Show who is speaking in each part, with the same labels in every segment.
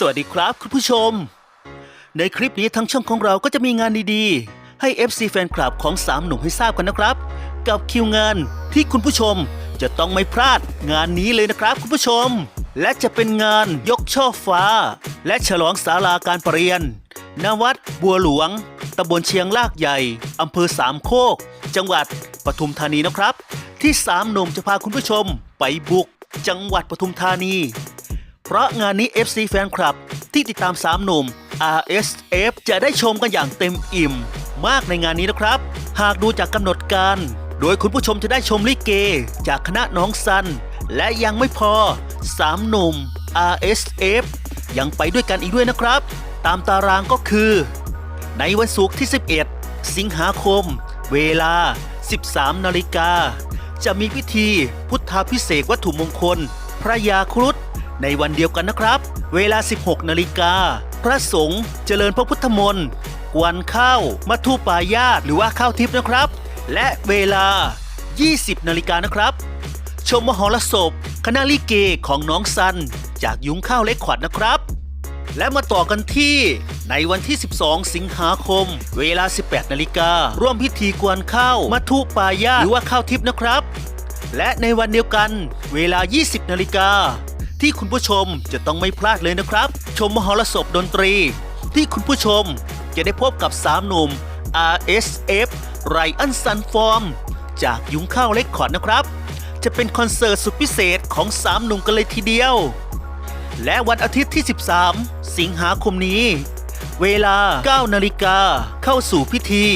Speaker 1: สวัสดีครับคุณผู้ชม ในคลิปนี้ทั้งช่องของเราก็จะมีงานดีๆ ให้ FC แฟนคลับของสามหนุ่มให้ทราบกันนะครับ กับคิวงานที่คุณผู้ชมจะต้องไม่พลาดงานนี้เลยนะครับคุณผู้ชม และจะเป็นงานยกช่อฟ้า และฉลองศาลาการประเรียน ณ วัดบัวหลวงตำบลเชียงลากใหญ่อำเภอสามโคก จังหวัดปทุมธานีนะครับ ที่สามหนุ่มจะพาคุณผู้ชมไปบุก จังหวัดปทุมธานี เพราะงานนี้ FC แฟนคลับ ที่ติดตาม 3 หนุ่ม RSF จะได้ชมกันอย่างเต็มอิ่ม มากในงานนี้นะครับ หากดูจากกำหนดการ โดยคุณผู้ชมจะได้ชมลิเก จากคณะน้องซัน และยังไม่พอ 3 หนุ่ม RSF ยังไปด้วยกันอีกด้วยนะครับ ตามตารางก็คือ ในวันศุกร์ที่ 11 สิงหาคม เวลา 13 นาฬิกา จะมีพิธีพุทธาพิเศษวัตถุมงคล พระยาครุฑ ในวันเดียวกันนะครับ เวลา 16 นาฬิกา พระสงฆ์เจริญพระพุทธมนต์กวนข้าวมัทุปายาตหรือว่าข้าวทิพย์นะครับ และเวลา 20 นาฬิกานะครับ ชมมหรสพคณะลิเกของน้องซัน จากยุ้งข้าวเล็กขวัญนะครับ และมาต่อกันที่ในวันที่ 12 สิงหาคม เวลา 18 นาฬิการ่วมพิธีกวนข้าวมัทุปายาตหรือว่าข้าวทิพย์นะครับ และในวันเดียวกัน เวลา 20 นาฬิกา ที่คุณผู้ชมจะต้องไม่พลาดเลยนะครับ ชมมหรสพดนตรี ที่คุณผู้ชมจะได้พบกับ3หนุ่ม RSF ไรอันซันฟอร์ม จากยุ้งข้าวเล็กขอนนะครับ จะเป็นคอนเสิร์ตสุดพิเศษของ3หนุ่มกันเลยทีเดียว และวันอาทิตย์ที่ 13 สิงหาคมนี้ เวลา 9 นาฬิกาเข้าสู่พิธี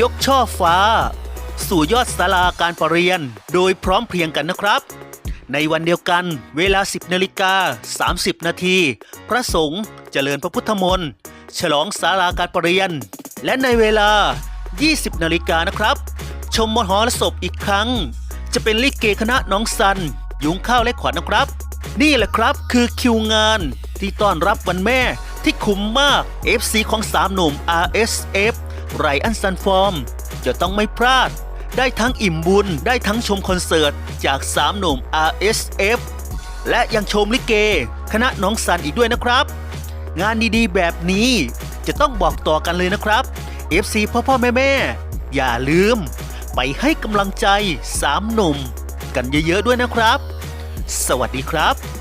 Speaker 1: ยกช่อฟ้า สู่ยอดศาลาการประเรียน โดยพร้อมเพรียงกันนะครับ ในวันเดียวกัน เวลา 10นาฬิกา30 นาทีพระสงฆ์เจริญพระพุทธมนต์ฉลองศาลาการประเรียน และในเวลา 20 นาฬิกานะครับ ชมมหรสพอีกครั้ง จะเป็นลิเกคณะน้องซัน ยุงข้าวและขวัญนะครับ นี่แหละครับคือคิวงานที่ต้อนรับวันแม่ที่คุ้มมาก FC ของสามหนุ่ม RSF ไรอันซันฟอร์ม จะต้องไม่พลาด ได้ทั้งอิ่มบุญ ได้ทั้งชมคอนเสิร์ต จากสามหนุ่ม RSF และยังชมลิเก คณะน้องซันอีกด้วยนะครับ งานดีๆ แบบนี้จะต้องบอกต่อกันเลยนะครับ FC พ่อพ่อแม่แม่อย่าลืม ไปให้กำลังใจสามหนุ่ม กันเยอะๆด้วยนะครับ สวัสดีครับ